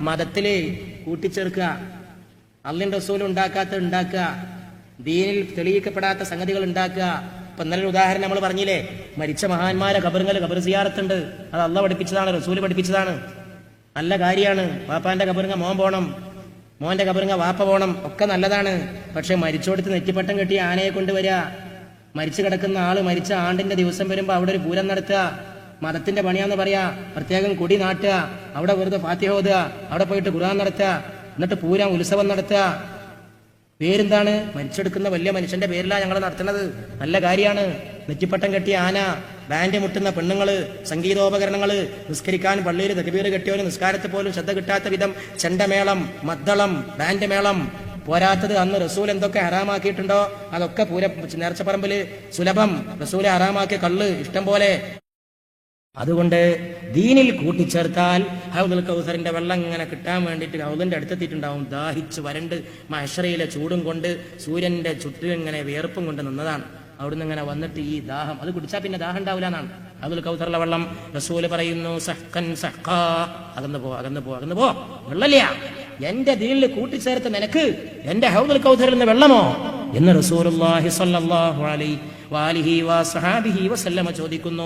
മതത്തിൽ കൂട്ടിച്ചേർക്കുക അള്ളിന്റെ റസൂൽ ഉണ്ടാക്കാത്ത ഉണ്ടാക്കുക ദീനിൽ തെളിയിക്കപ്പെടാത്ത സംഗതികൾ ഉണ്ടാക്കുക. ഇപ്പൊ ഇന്നലെ ഉദാഹരണം നമ്മൾ പറഞ്ഞില്ലേ മരിച്ച മഹാന്മാരെ ഖബറുകൾ കബർ സിയാറത്തുണ്ട്. അത് അള്ള പഠിപ്പിച്ചതാണ് റസൂൽ പഠിപ്പിച്ചതാണ്. നല്ല കാര്യമാണ്. വാപ്പാന്റെ കബറുങ്ങ മോൻ പോണം മോന്റെ കബറുങ്ങ വാപ്പ പോണം ഒക്കെ നല്ലതാണ്. പക്ഷെ മരിച്ചോടത്ത് നെറ്റിപ്പട്ടം കെട്ടി ആനയെ കൊണ്ടുവരിക. മരിച്ചു കിടക്കുന്ന ആൾ മരിച്ച ആണ്ടിന്റെ ദിവസം വരുമ്പോ അവിടെ ഒരു പൂരം നടത്തുക. മതത്തിന്റെ പണിയാന്ന് പറയാ. പ്രത്യേകം കൊടി നാട്ടുക. അവിടെ വെറുതെ ഫാത്തിഹ ഓതുക. അവിടെ പോയിട്ട് ഖുർആൻ നടത്തുക. എന്നിട്ട് പൂരം ഉത്സവം നടത്തുക. പേരെന്താണ്? മരിച്ചെടുക്കുന്ന വലിയ മനുഷ്യന്റെ പേരിലാണ് ഞങ്ങൾ നടത്തുന്നത്. നല്ല കാര്യമാണ് നെറ്റിപ്പട്ടം കെട്ടിയ ആന ബാൻഡ് മുട്ടുന്ന പെണ്ണുങ്ങൾ സംഗീതോപകരണങ്ങൾ നിസ്കരിക്കാൻ പള്ളിയിൽ തകബീർ കെട്ടിയവന് നിസ്കാരത്തിൽ പോലും ശ്രദ്ധ കിട്ടാത്ത വിധം ചെണ്ടമേളം മദ്ദളം ബാൻഡ് മേളം. പോരാത്തത് അന്ന് റസൂൽ എന്തൊക്കെ ഹറാമാക്കിയിട്ടുണ്ടോ? അതൊക്കെ പൂര നേർച്ചപ്പറമ്പിൽ സുലഭം. റസൂലെ ഹറാമാക്കിയ കള്ള് ഇഷ്ടം പോലെ. അതുകൊണ്ട് ദീനിൽ കൂട്ടിച്ചേർത്താൽ ഹൗദുൽ കൗസറിന്റെ വെള്ളം ഇങ്ങനെ കിട്ടാൻ വേണ്ടിയിട്ട് ഹൗദിന്റെ അടുത്തെത്തിയിട്ടുണ്ടാവും. ദാഹിച്ച് വരണ്ട് മഷറയിലെ ചൂടും കൊണ്ട് സൂര്യന്റെ ചുറ്റും ഇങ്ങനെ വിയർപ്പും കൊണ്ട് നിന്നതാണ്. അവിടുന്ന് ഇങ്ങനെ വന്നിട്ട് ഈ ദാഹം അത് കുടിച്ചാൽ പിന്നെ ദാഹം ഉണ്ടാവില്ല എന്നാണ്. ഹൗദുൽ കൗസറിലെ വെള്ളം റസൂൽ പറയുന്നു സഹ്കൻ സഹ്കാ അകന്നു പോ അകന്നു പോ അകന്നു പോ. വെള്ളമില്ല. എന്റെ ദീനിൽ കൂട്ടിച്ചേർത്ത് നിനക്ക് എന്റെ ഹൗദുൽ കൗസറിൽ നിന്ന് വെള്ളമോ? എന്ന് റസൂലുള്ളാഹി സ്വല്ലല്ലാഹു അലൈഹി വാലിഹി വസഹാബിഹി വസല്ലമ ചോദിക്കുന്നു.